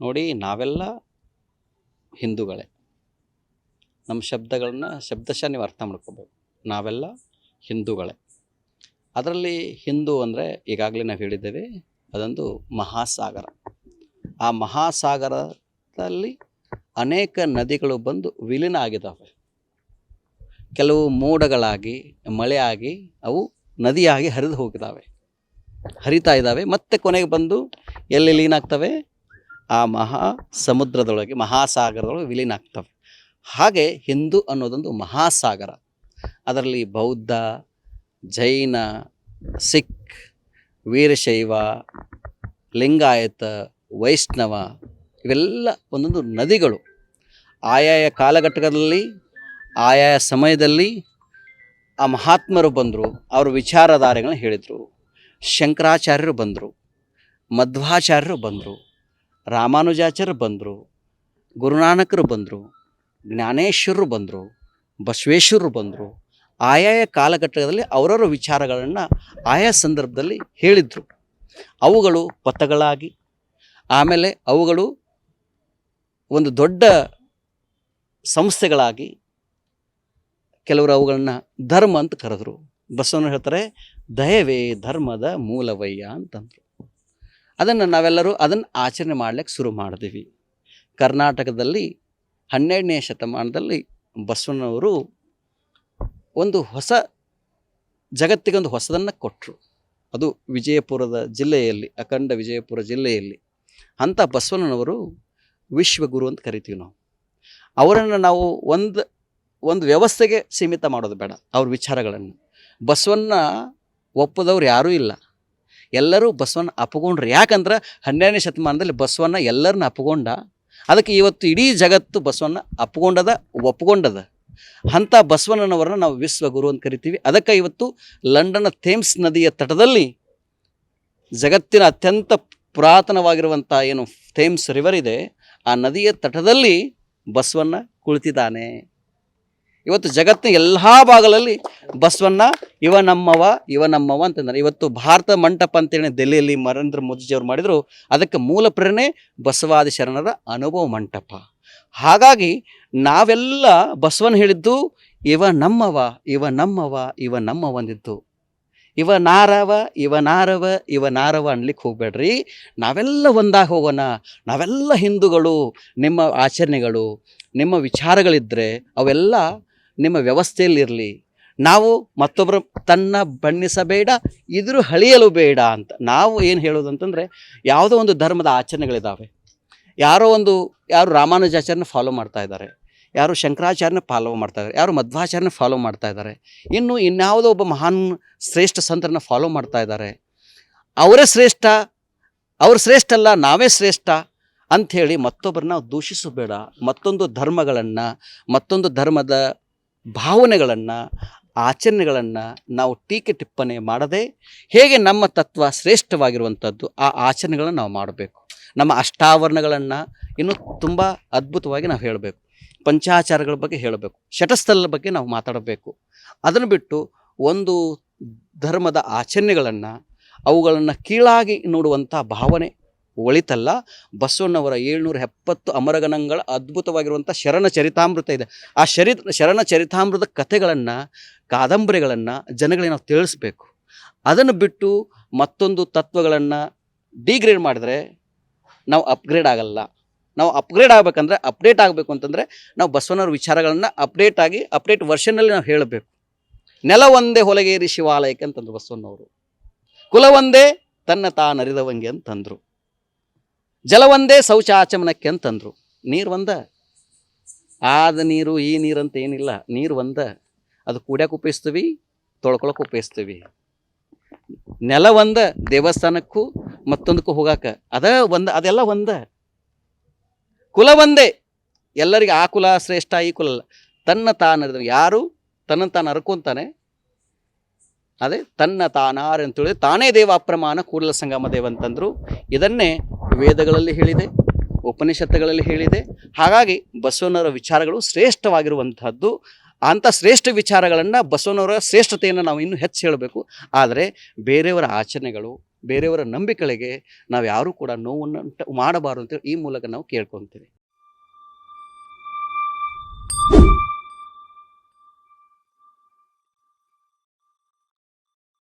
ನೋಡಿ, ನಾವೆಲ್ಲ ಹಿಂದೂಗಳೇ. ನಮ್ಮ ಶಬ್ದಗಳನ್ನ ಶಬ್ದಶಃ ನೀವು ಅರ್ಥ ಮಾಡ್ಕೋಬೇಕು ನಾವೆಲ್ಲ ಹಿಂದೂಗಳೇ. ಅದರಲ್ಲಿ ಹಿಂದೂ ಅಂದರೆ ಈಗಾಗಲೇ ನಾವು ಹೇಳಿದ್ದೇವೆ, ಅದೊಂದು ಮಹಾಸಾಗರ. ಆ ಮಹಾಸಾಗರದಲ್ಲಿ ಅನೇಕ ನದಿಗಳು ಬಂದು ವಿಲೀನ ಆಗಿದ್ದಾವೆ. ಕೆಲವು ಮೋಡಗಳಾಗಿ, ಮಳೆಯಾಗಿ, ಅವು ನದಿಯಾಗಿ ಹರಿದು ಹೋಗಿದ್ದಾವೆ. ಹರಿತಾ ಇದ್ದಾವೆ. ಮತ್ತೆ ಕೊನೆಗೆ ಬಂದು ಎಲ್ಲಿ ಲೀನ ಆಗ್ತವೆ? ಆ ಮಹಾ ಸಮುದ್ರದೊಳಗೆ, ಮಹಾಸಾಗರದೊಳಗೆ ವಿಲೀನ ಆಗ್ತವೆ. ಹಾಗೆ ಹಿಂದೂ ಅನ್ನೋದೊಂದು ಮಹಾಸಾಗರ. ಅದರಲ್ಲಿ ಬೌದ್ಧ, ಜೈನ, ಸಿಖ್, ವೀರಶೈವ, ಲಿಂಗಾಯತ, ವೈಷ್ಣವ ಇವೆಲ್ಲ ಒಂದೊಂದು ನದಿಗಳು. ಆಯಾಯ ಕಾಲಘಟ್ಟದಲ್ಲಿ, ಆಯಾಯ ಸಮಯದಲ್ಲಿ ಆ ಮಹಾತ್ಮರು ಬಂದರು, ಅವರ ವಿಚಾರಧಾರೆಗಳನ್ನ ಹೇಳಿದರು. ಶಂಕರಾಚಾರ್ಯರು ಬಂದರು, ಮಧ್ವಾಚಾರ್ಯರು ಬಂದರು, ರಾಮಾನುಜಾಚಾರ್ಯರು ಬಂದರು, ಗುರುನಾನಕರು ಬಂದರು, ಜ್ಞಾನೇಶ್ವರರು ಬಂದರು, ಬಸವೇಶ್ವರರು ಬಂದರು. ಆಯಾಯ ಕಾಲಘಟ್ಟದಲ್ಲಿ ಅವರವರ ವಿಚಾರಗಳನ್ನು ಆಯಾ ಸಂದರ್ಭದಲ್ಲಿ ಹೇಳಿದರು. ಅವುಗಳು ಪಥಗಳಾಗಿ, ಆಮೇಲೆ ಅವುಗಳು ಒಂದು ದೊಡ್ಡ ಸಂಸ್ಥೆಗಳಾಗಿ ಕೆಲವರು ಅವುಗಳನ್ನು ಧರ್ಮ ಅಂತ ಕರೆದ್ರು. ಬಸವಣ್ಣ ಹೇಳ್ತಾರೆ, ದಯವೇ ಧರ್ಮದ ಮೂಲವಯ್ಯ ಅಂತಂದರು. ಅದನ್ನು ನಾವೆಲ್ಲರೂ ಅದನ್ನು ಆಚರಣೆ ಮಾಡ್ಲಿಕ್ಕೆ ಶುರು ಮಾಡಿದ್ವಿ ಕರ್ನಾಟಕದಲ್ಲಿ ಹನ್ನೆರಡನೇ ಶತಮಾನದಲ್ಲಿ ಬಸವನವರು ಒಂದು ಹೊಸ ಜಗತ್ತಿಗೊಂದು ಹೊಸದನ್ನು ಕೊಟ್ಟರು ಅದು ವಿಜಯಪುರದ ಜಿಲ್ಲೆಯಲ್ಲಿ, ಅಖಂಡ ವಿಜಯಪುರ ಜಿಲ್ಲೆಯಲ್ಲಿ. ಅಂಥ ಬಸವಣ್ಣನವರು ವಿಶ್ವಗುರು ಅಂತ ಕರಿತೀವಿ ನಾವು. ಅವರನ್ನು ನಾವು ಒಂದು ಒಂದು ವ್ಯವಸ್ಥೆಗೆ ಸೀಮಿತ ಮಾಡೋದು ಬೇಡ, ಅವ್ರ ವಿಚಾರಗಳನ್ನು. ಬಸವನ್ನ ಒಪ್ಪದವ್ರು ಯಾರೂ ಇಲ್ಲ. ಎಲ್ಲರೂ ಬಸವನ್ನ ಅಪ್ಪಗೊಂಡ್ರು ಯಾಕಂದ್ರೆ ಹನ್ನೆರಡನೇ ಶತಮಾನದಲ್ಲಿ ಬಸವನ್ನ ಎಲ್ಲರನ್ನ ಅಪ್ಪಗೊಂಡ ಅದಕ್ಕೆ ಇವತ್ತು ಇಡೀ ಜಗತ್ತು ಬಸವನ್ನ ಅಪ್ಗೊಂಡದ, ಒಪ್ಕೊಂಡದ. ಅಂಥ ಬಸವಣ್ಣನವರನ್ನ ನಾವು ವಿಶ್ವಗುರು ಅಂತ ಕರಿತೀವಿ. ಅದಕ್ಕೆ ಇವತ್ತು ಲಂಡನ್ನ ಥೇಮ್ಸ್ ನದಿಯ ತಟದಲ್ಲಿ ಜಗತ್ತಿನ ಅತ್ಯಂತ ಪುರಾತನವಾಗಿರುವಂಥ ಏನು ಥೇಮ್ಸ್ ರಿವರ್ ಇದೆ, ಆ ನದಿಯ ತಟದಲ್ಲಿ ಬಸವಣ್ಣ ಕುಳಿತಿದ್ದಾನೆ. ಇವತ್ತು ಜಗತ್ತಿನ ಎಲ್ಲ ಭಾಗಗಳಲ್ಲಿ ಬಸವಣ್ಣ, ಇವ ನಮ್ಮವ ಇವ ನಮ್ಮವ ಅಂತಂದ್ರೆ ಇವತ್ತು ಭಾರತ ಮಂಟಪ ಅಂತೇಳಿ ದೆಹಲಿಯಲ್ಲಿ ನರೇಂದ್ರ ಮೋದಿಜಿಯವರು ಮಾಡಿದರು. ಅದಕ್ಕೆ ಮೂಲ ಪ್ರೇರಣೆ ಬಸವಾದಿ ಶರಣರ ಅನುಭವ ಮಂಟಪ. ಹಾಗಾಗಿ ನಾವೆಲ್ಲ ಬಸವನ್ ಹೇಳಿದ್ದು, ಇವ ನಮ್ಮವ ಇವ ನಮ್ಮವ ಇವ ನಮ್ಮವ ಅಂದಿದ್ದು. ಇವ ನಾರವ ಇವ ನಾರವ ಇವ ನಾರವ ಅನ್ಲಿಕ್ಕೆ ಹೋಗ್ಬೇಡ್ರಿ. ನಾವೆಲ್ಲ ಒಂದಾಗಿ ಹೋಗೋಣ. ನಾವೆಲ್ಲ ಹಿಂದೂಗಳು, ನಿಮ್ಮ ಆಚರಣೆಗಳು, ನಿಮ್ಮ ವಿಚಾರಗಳಿದ್ದರೆ ಅವೆಲ್ಲ ನಿಮ್ಮ ವ್ಯವಸ್ಥೆಯಲ್ಲಿರಲಿ. ನಾವು ಮತ್ತೊಬ್ಬರು ತನ್ನ ಬಣ್ಣಿಸಬೇಡ, ಇದ್ರು ಹಳಿಯಲು ಬೇಡ ಅಂತ. ನಾವು ಏನು ಹೇಳೋದು ಅಂತಂದರೆ ಯಾವುದೋ ಒಂದು ಧರ್ಮದ ಆಚರಣೆಗಳಿದ್ದಾವೆ ಯಾರೋ ಒಂದು, ಯಾರು ರಾಮಾನುಜಾಚಾರ್ಯನ ಫಾಲೋ ಮಾಡ್ತಾ ಇದ್ದಾರೆ. ಯಾರು ಶಂಕರಾಚಾರ್ಯನ ಫಾಲೋ ಮಾಡ್ತಾ ಇದ್ದಾರೆ. ಯಾರು ಮಧ್ವಾಚಾರ್ಯನ ಫಾಲೋ ಮಾಡ್ತಾ ಇದ್ದಾರೆ. ಇನ್ನು ಇನ್ಯಾವುದೋ ಒಬ್ಬ ಮಹಾನ್ ಶ್ರೇಷ್ಠ ಸಂತರನ್ನ ಫಾಲೋ ಮಾಡ್ತಾ ಇದ್ದಾರೆ. ಅವರೇ ಶ್ರೇಷ್ಠ, ಅವ್ರು ಶ್ರೇಷ್ಠ ಅಲ್ಲ, ನಾವೇ ಶ್ರೇಷ್ಠ ಅಂಥೇಳಿ ಮತ್ತೊಬ್ಬರನ್ನ ದೂಷಿಸಬೇಡ. ಮತ್ತೊಂದು ಧರ್ಮಗಳನ್ನು, ಮತ್ತೊಂದು ಧರ್ಮದ ಭಾವನೆಗಳನ್ನು, ಆಚರಣೆಗಳನ್ನು ನಾವು ಟೀಕೆ ಟಿಪ್ಪಣಿ ಮಾಡದೆ ಹೇಗೆ ನಮ್ಮ ತತ್ವ ಶ್ರೇಷ್ಠವಾಗಿರುವಂಥದ್ದು ಆ ಆಚರಣೆಗಳನ್ನು ನಾವು ಮಾಡಬೇಕು. ನಮ್ಮ ಅಷ್ಟಾವರಣಗಳನ್ನು ಇನ್ನೂ ತುಂಬ ಅದ್ಭುತವಾಗಿ ನಾವು ಹೇಳಬೇಕು. ಪಂಚಾಚಾರಗಳ ಬಗ್ಗೆ ಹೇಳಬೇಕು. ಶಟಸ್ಥಲ ಬಗ್ಗೆ ನಾವು ಮಾತಾಡಬೇಕು. ಅದನ್ನು ಬಿಟ್ಟು ಒಂದು ಧರ್ಮದ ಆಚರಣೆಗಳನ್ನು ಅವುಗಳನ್ನು ಕೀಳಾಗಿ ನೋಡುವಂಥ ಭಾವನೆ ಒಳಿತಲ್ಲ. ಬಸವಣ್ಣವರ ಏಳ್ನೂರ ಎಪ್ಪತ್ತು ಅಮರಗಣಗಳ ಅದ್ಭುತವಾಗಿರುವಂಥ ಶರಣ ಚರಿತಾಮೃತ ಇದೆ. ಆ ಶರಿ, ಶರಣ ಚರಿತಾಮೃತ ಕಥೆಗಳನ್ನು, ಕಾದಂಬರಿಗಳನ್ನು ಜನಗಳಿಗೆ ನಾವು ತಿಳಿಸ್ಬೇಕು. ಅದನ್ನು ಬಿಟ್ಟು ಮತ್ತೊಂದು ತತ್ವಗಳನ್ನು ಡಿಗ್ರೇಡ್ ಮಾಡಿದ್ರೆ ನಾವು ಅಪ್ಗ್ರೇಡ್ ಆಗಲ್ಲ. ನಾವು ಅಪ್ಗ್ರೇಡ್ ಆಗಬೇಕಂದ್ರೆ ಅಪ್ಡೇಟ್ ಆಗಬೇಕು ಅಂತಂದರೆ ನಾವು ಬಸವನವ್ರ ವಿಚಾರಗಳನ್ನು ಅಪ್ಡೇಟ್ ಆಗಿ ಅಪ್ಡೇಟ್ ವರ್ಷನಲ್ಲಿ ನಾವು ಹೇಳಬೇಕು. ನೆಲ ಒಂದೇ ಹೊಲಗೇರಿ ಶಿವಾಲಯಕ್ಕೆ ಅಂತಂದ್ರು ಬಸವಣ್ಣವರು. ಕುಲ ಒಂದೇ ತನ್ನ ತಾನರಿದವಂಗೆ ಅಂತಂದರು. ಜಲ ಒಂದೇ ಶೌಚಾಚಮನಕ್ಕೆ ಅಂತಂದರು. ನೀರು ಒಂದ. ಆದ ನೀರು, ಈ ನೀರು ಅಂತ ಏನಿಲ್ಲ. ನೀರು ಒಂದ. ಅದು ಕುಡ್ಯಕ್ಕೆ ಉಪಯೋಗಿಸ್ತೀವಿ? ತೊಳ್ಕೊಳಕ್ಕೆ ಉಪಯೋಗಿಸ್ತೀವಿ. ನೆಲ ಒಂದ ದೇವಸ್ಥಾನಕ್ಕೂ ಮತ್ತೊಂದಕ್ಕೂ ಹೋಗಾಕ. ಅದ ಒಂದ, ಅದೆಲ್ಲ ಒಂದ. ಕುಲ ಒಂದೇ. ಎಲ್ಲರಿಗೆ ಆ ಕುಲ ಶ್ರೇಷ್ಠ ಈ ಕುಲ ತನ್ನ ತಾನ ಯಾರು? ತನ್ನ ತಾನು ಅರ್ಕೊಂತಾನೆ ಅದೇ ತನ್ನ ತಾನಾರ್ ಅಂತೇಳಿ ತಾನೇ ದೇವ ಅಪ್ರಮಾಣ ಕೂಡಲ ಸಂಗಮ ದೇವ ಅಂತಂದ್ರು. ಇದನ್ನೇ ವೇದಗಳಲ್ಲಿ ಹೇಳಿದೆ, ಉಪನಿಷತ್ತುಗಳಲ್ಲಿ ಹೇಳಿದೆ. ಹಾಗಾಗಿ ಬಸವನವರ ವಿಚಾರಗಳು ಶ್ರೇಷ್ಠವಾಗಿರುವಂಥದ್ದು ಅಂಥ ಶ್ರೇಷ್ಠ ವಿಚಾರಗಳನ್ನು ಬಸವನವರ ಶ್ರೇಷ್ಠತೆಯನ್ನು ನಾವು ಇನ್ನೂ ಹೆಚ್ಚು ಹೇಳಬೇಕು. ಆದರೆ ಬೇರೆಯವರ ಆಚರಣೆಗಳು, ಬೇರೆಯವರ ನಂಬಿಕೆಗಳಿಗೆ ನಾವು ಯಾರೂ ಕೂಡ ನೋವನ್ನು ಮಾಡಬಾರದು ಅಂತೇಳಿ ಈ ಮೂಲಕ ನಾವು ಕೇಳ್ಕೊತೀವಿ.